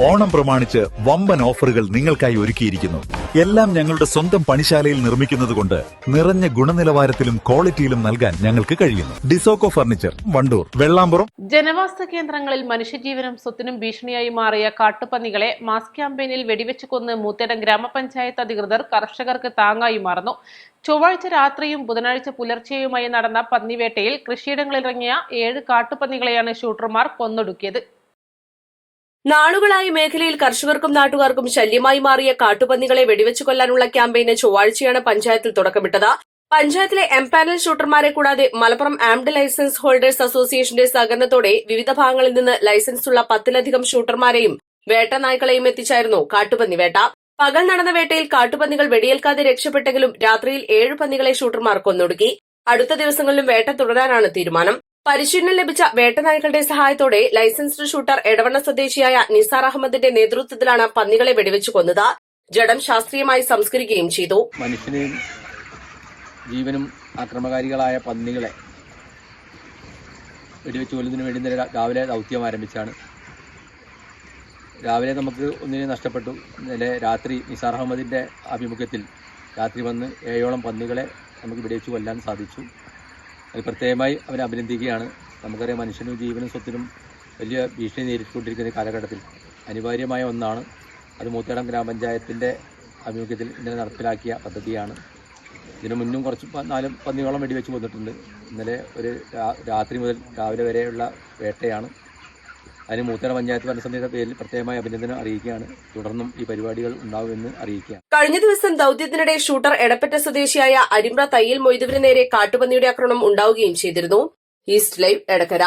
ഓണം പ്രമാണിച്ച് വമ്പൻ ഓഫറുകൾ നിങ്ങൾക്കായി ഒരുക്കിയിരിക്കുന്നു. എല്ലാം ഞങ്ങളുടെ സ്വന്തം പണിശാലയിൽ നിർമ്മിക്കുന്നതുകൊണ്ട് നിറഞ്ഞ ഗുണനിലവാരത്തിലും ക്വാളിറ്റിയിലും നൽകാൻ ഞങ്ങൾക്ക് കഴിയുന്നു. ഡിസോക്കോ ഫർണിച്ചർ വണ്ടൂർ വെള്ളാമ്പുറം. ജനവാസ കേന്ദ്രങ്ങളിൽ മനുഷ്യജീവനും സ്വത്തിനും ഭീഷണിയായി മാറിയ കാട്ടുപന്നികളെ മാസ് ക്യാമ്പയിനിൽ വെടിവെച്ച് കൊന്ന് മൂത്തേടം ഗ്രാമപഞ്ചായത്ത് അധികൃതർ കർഷകർക്ക് താങ്ങായി മാറുന്നു. ചൊവ്വാഴ്ച രാത്രിയും ബുധനാഴ്ച പുലർച്ചെയുമായി നടന്ന പന്നിവേട്ടയിൽ കൃഷിയിടങ്ങളിലിറങ്ങിയ ഏഴ് കാട്ടുപന്നികളെയാണ് ഷൂട്ടർമാർ കൊന്നൊടുക്കിയത്. നാളുകളായി മേഖലയിൽ കർഷകർക്കും നാട്ടുകാർക്കും ശല്യമായി മാറിയ കാട്ടുപന്നികളെ വെടിവെച്ചു കൊല്ലാനുള്ള ക്യാമ്പയിന് ചൊവ്വാഴ്ചയാണ് പഞ്ചായത്തിൽ തുടക്കമിട്ടത്. പഞ്ചായത്തിലെ എംപാനൽ ഷൂട്ടർമാരെ കൂടാതെ മലപ്പുറം ആംഡ് ലൈസൻസ് ഹോൾഡേഴ്സ് അസോസിയേഷന്റെ സഹകരണത്തോടെ വിവിധ ഭാഗങ്ങളിൽ നിന്ന് ലൈസൻസുള്ള പത്തിലധികം ഷൂട്ടർമാരെയും വേട്ട നായ്ക്കളെയും എത്തിച്ചായിരുന്നു കാട്ടുപന്നി വേട്ട. പകൽ നടന്ന വേട്ടയിൽ കാട്ടുപന്നികൾ വെടിയേൽക്കാതെ രക്ഷപ്പെട്ടെങ്കിലും രാത്രിയിൽ ഏഴ് പന്നികളെ ഷൂട്ടർമാർ കൊന്നൊടുക്കി. അടുത്ത ദിവസങ്ങളിലും വേട്ട തുടരാനാണ് തീരുമാനം. പരിശീലനം ലഭിച്ച വേട്ടനായ്ക്കളുടെ സഹായത്തോടെ ലൈസൻസ്ഡ് ഷൂട്ടർ എടവണ്ണ സ്വദേശിയായ നിസാർ അഹമ്മദിന്റെ നേതൃത്വത്തിലാണ് പന്നികളെ വെടിവെച്ചു കൊന്നത്. ജഡം ശാസ്ത്രീയമായി സംസ്കരിക്കുകയും ചെയ്തു. മനുഷ്യനെയും ജീവനും ആക്രമകാരികളായ പന്നികളെ വെടിവെച്ച് കൊല്ലുന്നതിന് വേണ്ടി ഇന്നലെ രാവിലെ ദൗത്യം ആരംഭിച്ചാണ്. രാവിലെ നമുക്ക് ഒന്നിനെ നഷ്ടപ്പെട്ടു. ഇന്നലെ രാത്രി നിസാർ അഹമ്മദിന്റെ ആഭിമുഖ്യത്തിൽ രാത്രി വന്ന് ഏഴോളം പന്നികളെ നമുക്ക് വെടിവെച്ച് കൊല്ലാൻ സാധിച്ചു. അത് പ്രത്യേകമായി അവരെ അഭിനന്ദിക്കുകയാണ്. നമുക്കറിയാം മനുഷ്യനും ജീവനും സ്വത്തിനും വലിയ ഭീഷണി നേരിട്ടുകൊണ്ടിരിക്കുന്ന കാലഘട്ടത്തിൽ അനിവാര്യമായ ഒന്നാണ് അത് മൂത്തേടം ഗ്രാമപഞ്ചായത്തിന്റെ ആഭിമുഖ്യത്തിൽ ഇന്നലെ നടപ്പിലാക്കിയ പദ്ധതിയാണ്. ഇതിനു മുന്നും കുറച്ച് നാല് പന്നിയോളം വെടിവെച്ച് കൊന്നിട്ടുണ്ട് ഇന്നലെ ഒരു രാത്രി മുതൽ രാവിലെ വരെയുള്ള വേട്ടയാണ്. അതിന് മൂത്തേട പഞ്ചായത്ത് ഭരണസമിതിയുടെ പേരിൽ പ്രത്യേകമായി അഭിനന്ദനം അറിയിക്കുകയാണ്. തുടർന്നും ഈ പരിപാടികൾ ഉണ്ടാവുമെന്ന് അറിയിക്കുക കഴിഞ്ഞ ദിവസം ദൌത്യത്തിനിടെ ഷൂട്ടർ എടപ്പറ്റ സ്വദേശിയായ അരിമ്പ്ര തയ്യൽ മൊയ്തുവിന് നേരെ കാട്ടുപന്നിയുടെ ആക്രമണം ഉണ്ടാവുകയും ചെയ്തിരുന്നു. East live Edakkara.